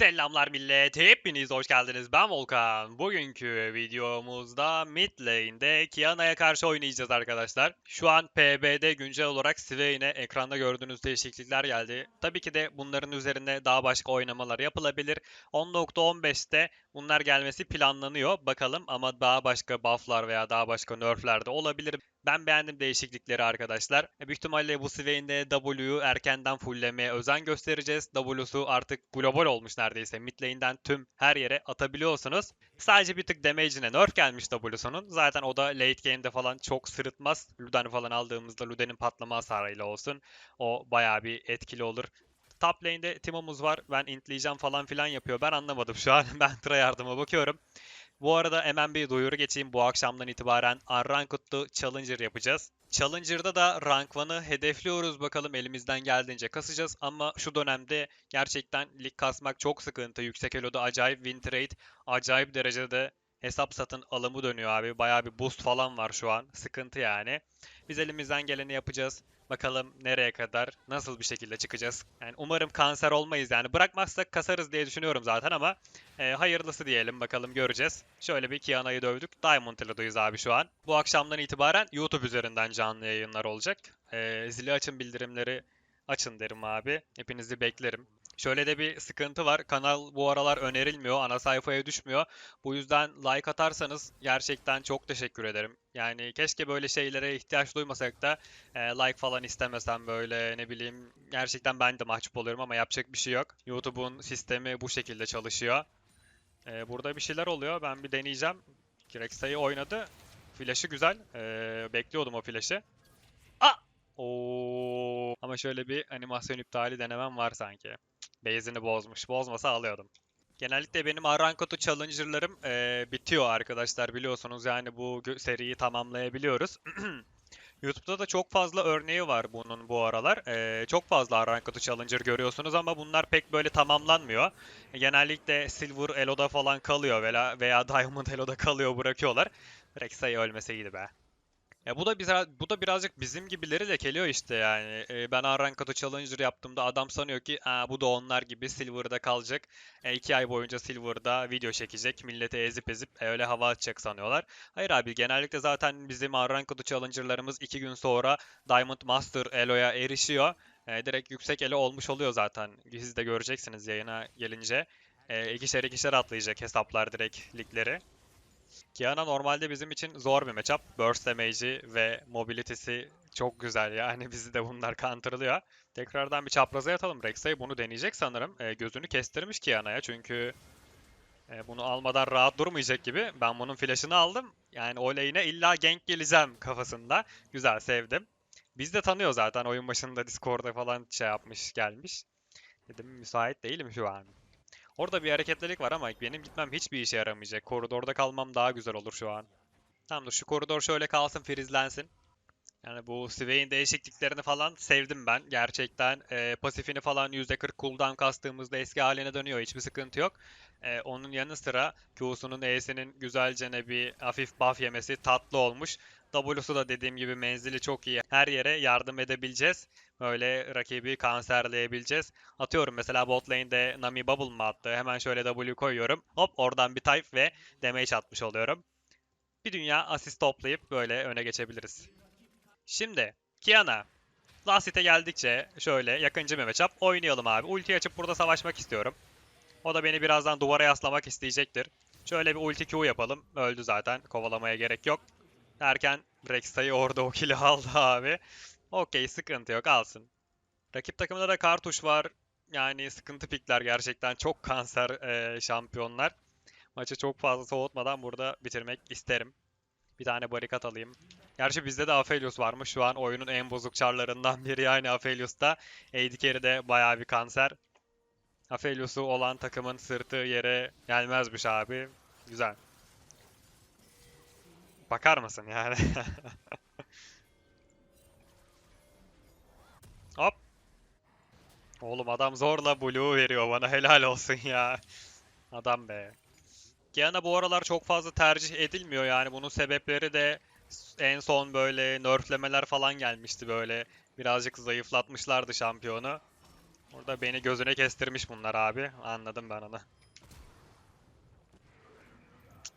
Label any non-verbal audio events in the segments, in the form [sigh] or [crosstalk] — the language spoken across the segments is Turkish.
Selamlar millet, hepiniz hoş geldiniz. Ben Volkan. Bugünkü videomuzda mid lane'de Kiana'ya karşı oynayacağız arkadaşlar. Şu an PB'de güncel olarak Swain'e ekranda gördüğünüz değişiklikler geldi. Tabii ki de bunların üzerinde daha başka oynamalar yapılabilir. 10.15'te bunlar gelmesi planlanıyor. Bakalım ama daha başka bufflar veya daha başka nerfler de olabilir. Ben beğendim değişiklikleri arkadaşlar. E, Büyük ihtimalle bu Swain'de W'yu erkenden fulllemeye özen göstereceğiz. W'su artık global olmuş neredeyse. Mid lane'den tüm her yere atabiliyorsunuz. Sadece bir tık damage'ine nerf gelmiş W'sunun. Zaten o da late game'de falan çok sırıtmaz. Luden'i falan aldığımızda Luden'in patlama hasarıyla olsun. O bayağı bir etkili olur. Top lane'de Timo'muz var. Ben intleyeceğim falan filan yapıyor. Ben anlamadım şu an. [laughs] ben tıra yardıma bakıyorum. Bu arada bir duyuru geçeyim. Bu akşamdan itibaren Unranked'lı Challenger yapacağız. Challenger'da da Rank 1'ı hedefliyoruz. Bakalım elimizden geldiğince kasacağız. Ama şu dönemde gerçekten lig kasmak çok sıkıntı. Yüksek Elo'da acayip win rate, acayip derecede hesap satın alımı dönüyor abi. Bayağı bir boost falan var şu an. Sıkıntı yani. Biz elimizden geleni yapacağız. Bakalım nereye kadar, nasıl bir şekilde çıkacağız. Yani umarım kanser olmayız yani. Bırakmazsak kasarız diye düşünüyorum zaten ama e, hayırlısı diyelim bakalım göreceğiz. Şöyle bir Kiana'yı dövdük. Diamond Elo'dayız abi şu an. Bu akşamdan itibaren YouTube üzerinden canlı yayınlar olacak. E, zili açın bildirimleri açın derim abi. Hepinizi beklerim. Şöyle de bir sıkıntı var. Kanal bu aralar önerilmiyor. Ana sayfaya düşmüyor. Bu yüzden like atarsanız gerçekten çok teşekkür ederim. Yani keşke böyle şeylere ihtiyaç duymasak da e, like falan istemesem böyle ne bileyim. Gerçekten ben de mahcup oluyorum ama yapacak bir şey yok. YouTube'un sistemi bu şekilde çalışıyor. E, burada bir şeyler oluyor. Ben bir deneyeceğim. Kirexa'yı oynadı. Flash'ı güzel. E, bekliyordum o flash'ı. Ah! Oo. Ama şöyle bir animasyon iptali denemem var sanki. Base'ini bozmuş. Bozmasa alıyordum. Genellikle benim Arankotu Challenger'larım eee, bitiyor arkadaşlar biliyorsunuz. Yani bu seriyi tamamlayabiliyoruz. [clears throat] YouTube'da da çok fazla örneği var bunun bu aralar. Eee, çok fazla Arankotu Challenger görüyorsunuz ama bunlar pek böyle tamamlanmıyor. Genellikle Silver Elo'da falan kalıyor veya, veya Diamond Elo'da [laughs] kalıyor bırakıyorlar. Rexa'yı ölmese iyiydi be. Ya bu da biraz bu da birazcık bizim gibileri lekeliyor işte yani. Ee, ben Arankato Challenger yaptığımda adam sanıyor ki Aa, bu da onlar gibi Silver'da kalacak. E, iki ay boyunca Silver'da video çekecek. Millete ezip ezip e, öyle hava atacak sanıyorlar. Hayır abi genellikle zaten bizim Arankato Challenger'larımız iki gün sonra Diamond Master Elo'ya erişiyor. E, direkt yüksek elo olmuş oluyor zaten. Siz de göreceksiniz yayına gelince. E, ikişer ikişer atlayacak hesaplar direkt ligleri. Kiana normalde bizim için zor bir matchup. Burst damage'i ve mobility'si çok güzel yani [laughs] bizi de bunlar counterlıyor. Tekrardan bir çapraza yatalım. Rek'Sai bunu deneyecek sanırım. E, gözünü kestirmiş Kiana'ya çünkü e, bunu almadan rahat durmayacak gibi. Ben bunun flash'ını aldım. Yani o illa gank geleceğim kafasında. Güzel sevdim. Biz de tanıyor zaten oyun başında Discord'da falan şey yapmış gelmiş. Dedim müsait değilim şu an. Orada bir hareketlilik var ama benim gitmem hiçbir işe yaramayacak. Koridorda kalmam daha güzel olur şu an. Tamamdır şu koridor şöyle kalsın frizlensin. Yani bu Swain değişikliklerini falan sevdim ben. Gerçekten e, pasifini falan %40 cooldown kastığımızda eski haline dönüyor. Hiçbir sıkıntı yok. E, onun yanı sıra Q'sunun E'sinin güzelce bir hafif buff yemesi tatlı olmuş. W'su da dediğim gibi menzili çok iyi. Her yere yardım edebileceğiz. Böyle rakibi kanserleyebileceğiz. Atıyorum mesela bot lane'de Nami Bubble mı attı? Hemen şöyle W koyuyorum. Hop oradan bir type ve damage atmış oluyorum. Bir dünya asist toplayıp böyle öne geçebiliriz. Şimdi Kiana. Last geldikçe şöyle yakıncı bir matchup oynayalım abi. Ulti açıp burada savaşmak istiyorum. O da beni birazdan duvara yaslamak isteyecektir. Şöyle bir ulti Q yapalım. Öldü zaten. Kovalamaya gerek yok. Derken Rex'tayı orada o kill'i [laughs] aldı abi. Okey sıkıntı yok alsın. Rakip takımda da Kartuş var. Yani sıkıntı pikler gerçekten. Çok kanser e, şampiyonlar. Maçı çok fazla soğutmadan burada bitirmek isterim. Bir tane barikat alayım. Gerçi bizde de Aphelios varmış. Şu an oyunun en bozuk çarlarından [laughs] biri yani Aphelios'ta. AD Carry de bayağı bir kanser. Aphelios'u olan takımın sırtı yere gelmezmiş abi. Güzel. Bakar mısın yani? [laughs] Hop. Oğlum adam zorla blue veriyor bana helal olsun ya. Adam be. Kiana bu aralar çok fazla tercih edilmiyor yani bunun sebepleri de en son böyle nerflemeler falan gelmişti böyle. Birazcık zayıflatmışlardı şampiyonu. Burada beni gözüne kestirmiş bunlar abi. Anladım ben onu.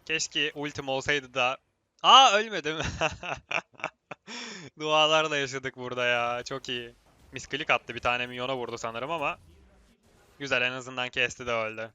Keşke ultim olsaydı da... Aa ölmedim. [laughs] Dualarla yaşadık burada ya. Çok iyi. Misklik attı bir tane minyona vurdu sanırım ama... Güzel en azından kesti de öldü.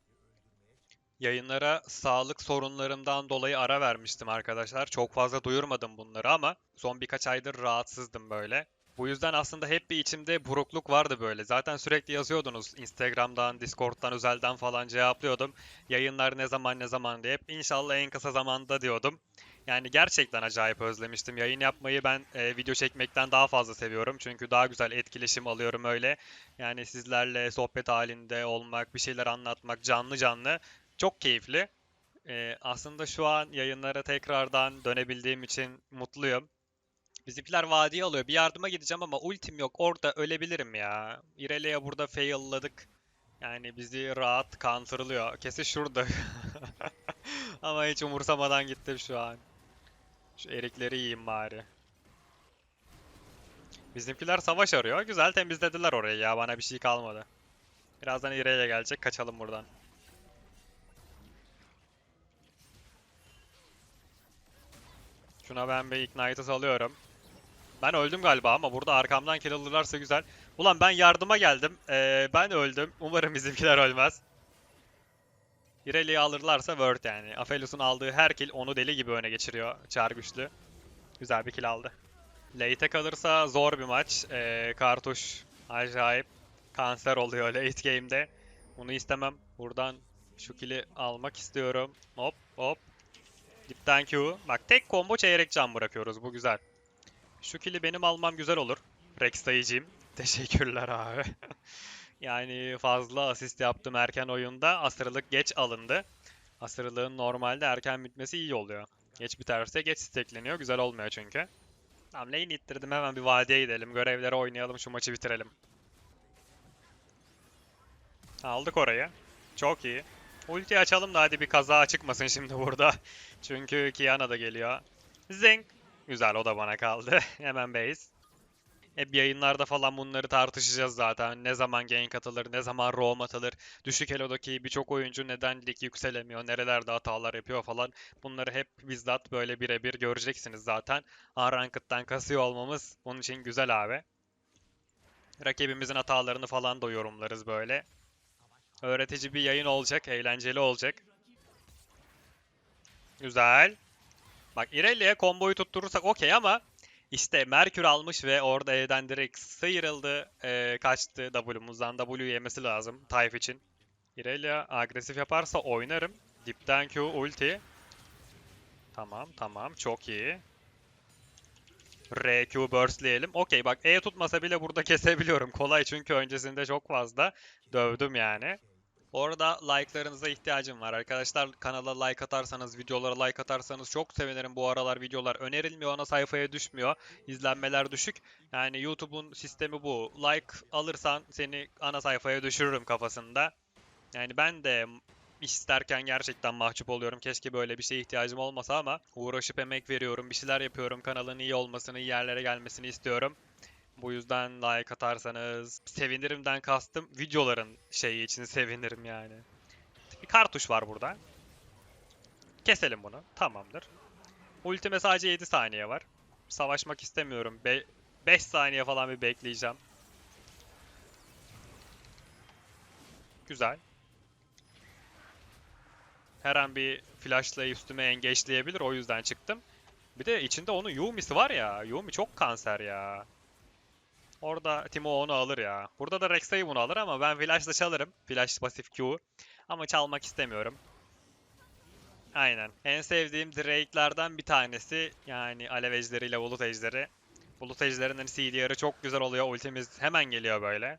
Yayınlara sağlık sorunlarımdan dolayı ara vermiştim arkadaşlar. Çok fazla duyurmadım bunları ama son birkaç aydır rahatsızdım böyle. Bu yüzden aslında hep bir içimde burukluk vardı böyle. Zaten sürekli yazıyordunuz Instagram'dan, Discord'dan, özelden falan cevaplıyordum. Yayınlar ne zaman ne zaman diye. Hep inşallah en kısa zamanda diyordum. Yani gerçekten acayip özlemiştim. Yayın yapmayı ben e, video çekmekten daha fazla seviyorum. Çünkü daha güzel etkileşim alıyorum öyle. Yani sizlerle sohbet halinde olmak, bir şeyler anlatmak canlı canlı çok keyifli. E, aslında şu an yayınlara tekrardan dönebildiğim için mutluyum. Bizimkiler vadiye alıyor. Bir yardıma gideceğim ama ultim yok. Orada ölebilirim ya. Irelia'ya burada failladık. Yani bizi rahat counterlıyor. Kesin şurada. [laughs] Ama hiç umursamadan gittim şu an. Şu erikleri yiyeyim bari. Bizimkiler savaş arıyor. Güzel temizlediler orayı ya. Bana bir şey kalmadı. Birazdan Irelia gelecek. Kaçalım buradan. Şuna ben bir Ignite'ı salıyorum. Ben öldüm galiba ama burada arkamdan kill alırlarsa güzel. Ulan ben yardıma geldim. Ee, ben öldüm. Umarım bizimkiler ölmez. Irelia'yı alırlarsa Word yani. Aphelios'un aldığı her kill onu deli gibi öne geçiriyor. Çar güçlü. Güzel bir kill aldı. Late kalırsa zor bir maç. Ee, kartuş acayip kanser oluyor [laughs] late game'de. Bunu istemem. Buradan şu kill'i almak istiyorum. Hop hop. Dipten Q. Bak tek combo çeyrek can bırakıyoruz. Bu güzel. Şu kill'i benim almam güzel olur. Rex dayıcıyım. [laughs] Teşekkürler abi. [laughs] yani fazla asist yaptım erken oyunda. Asırlık geç alındı. Asırlığın normalde erken bitmesi iyi oluyor. Geç biterse geç stekleniyor. Güzel olmuyor çünkü. Tamam lane ittirdim. Hemen bir vadiye gidelim. Görevleri oynayalım. Şu maçı bitirelim. Aldık orayı. Çok iyi. Ulti açalım da hadi bir kaza çıkmasın şimdi burada. [laughs] Çünkü Kiana da geliyor. Zing. Güzel o da bana kaldı. [laughs] Hemen base. Hep yayınlarda falan bunları tartışacağız zaten. Ne zaman gank atılır, ne zaman roam atılır. Düşük elodaki birçok oyuncu neden lig yükselemiyor, nerelerde hatalar yapıyor falan. Bunları hep bizzat böyle birebir göreceksiniz zaten. Unranked'dan kasıyor olmamız bunun için güzel abi. Rakibimizin hatalarını falan da yorumlarız böyle. Öğretici bir yayın olacak, eğlenceli olacak. Güzel. Bak Irelia'ya komboyu tutturursak okey ama işte Merkür almış ve orada E'den direkt sıyrıldı. Ee, kaçtı W'muzdan. W yemesi lazım Type için. Irelia agresif yaparsa oynarım. Dipten Q ulti. Tamam tamam çok iyi. RQ burstleyelim. Okey bak E tutmasa bile burada [laughs] kesebiliyorum. Kolay çünkü öncesinde çok fazla dövdüm yani. Orada like'larınıza ihtiyacım var. Arkadaşlar kanala like atarsanız, videolara like atarsanız çok sevinirim. Bu aralar videolar önerilmiyor, ana sayfaya düşmüyor. İzlenmeler düşük. Yani YouTube'un sistemi bu. Like alırsan seni ana sayfaya düşürürüm kafasında. Yani ben de isterken gerçekten mahcup oluyorum. Keşke böyle bir şeye ihtiyacım olmasa ama uğraşıp emek veriyorum. Bir şeyler yapıyorum. Kanalın iyi olmasını, iyi yerlere gelmesini istiyorum. Bu yüzden like atarsanız sevinirimden kastım videoların şeyi için sevinirim yani. Bir kartuş var burada. Keselim bunu. Tamamdır. Ultime sadece 7 saniye var. Savaşmak istemiyorum. 5 saniye falan bir bekleyeceğim. Güzel. Her an bir flashla üstüme engeçleyebilir. O yüzden çıktım. Bir de içinde onun Yumi'si var ya. Yumi çok kanser ya. Orada Timo onu alır ya. Burada da Rek'Sai bunu alır ama ben Flash'la çalarım. Flash pasif Q. Ama çalmak istemiyorum. Aynen. En sevdiğim Drake'lerden bir tanesi. Yani Alev ejderiyle Bulut ejderi. Bulut ejderinin CDR'ı çok güzel oluyor. Ultimiz hemen geliyor böyle.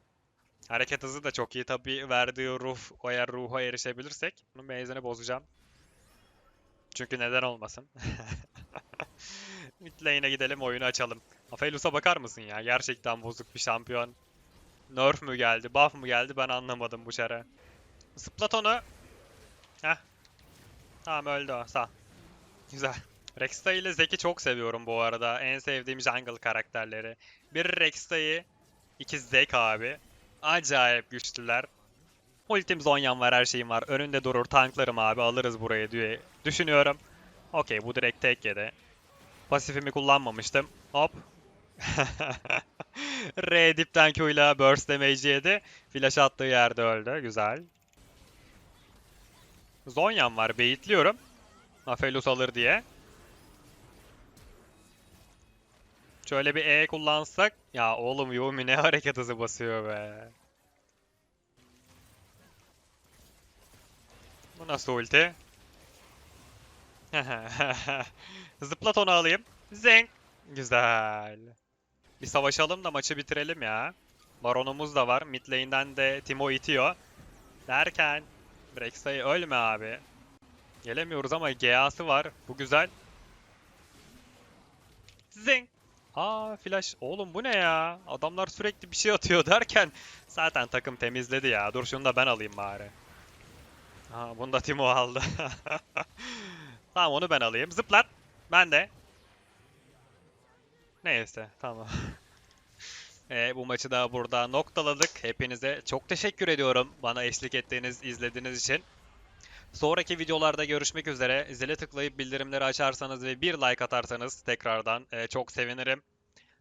Hareket hızı da çok iyi. Tabii verdiği ruh, o eğer ruha erişebilirsek bunun base'ini bozacağım. Çünkü neden olmasın. [laughs] Mid lane'e gidelim oyunu açalım. Aphelios'a bakar mısın ya? Gerçekten bozuk bir şampiyon. Nerf mü geldi, buff mı geldi ben anlamadım bu çare. Splat onu. Heh. Tamam öldü o. Sağ. Güzel. Rexta ile Zek'i çok seviyorum bu arada. En sevdiğim jungle karakterleri. Bir Rexta'yı, iki Zek abi. Acayip güçlüler. Ultim Zonya'm var, her şeyim var. Önünde durur, tanklarım abi. Alırız burayı diye düşünüyorum. Okey, bu direkt tek yedi. Pasifimi kullanmamıştım. Hop. [laughs] R dipten Q'yla burst damage yedi. Flash attığı yerde öldü. Güzel. Zonya'm var. Baitliyorum. Aphelios alır diye. Şöyle bir E kullansak. Ya oğlum Yumi ne hareket hızı basıyor be. Bu nasıl ulti? [laughs] Zıplat onu alayım. Zeng. Güzel. Bir savaşalım da maçı bitirelim ya. Baronumuz da var. Mid lane'den de Timo itiyor. Derken Brexa'yı ölme abi. Gelemiyoruz ama GA'sı var. Bu güzel. Zing. Aa flash. Oğlum bu ne ya? Adamlar sürekli bir şey atıyor [laughs] derken zaten takım temizledi ya. Dur şunu da ben alayım bari. Aa bunu da Timo aldı. [laughs] tamam onu ben alayım. Zıplat. Ben de. Neyse tamam. [laughs] E, bu maçı da burada noktaladık. Hepinize çok teşekkür ediyorum bana eşlik ettiğiniz, izlediğiniz için. Sonraki videolarda görüşmek üzere. Zile tıklayıp bildirimleri açarsanız ve bir like atarsanız tekrardan e, çok sevinirim.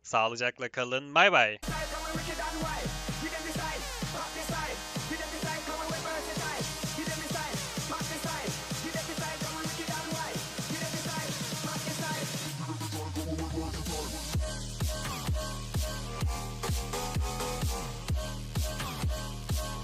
Sağlıcakla kalın. Bay bay.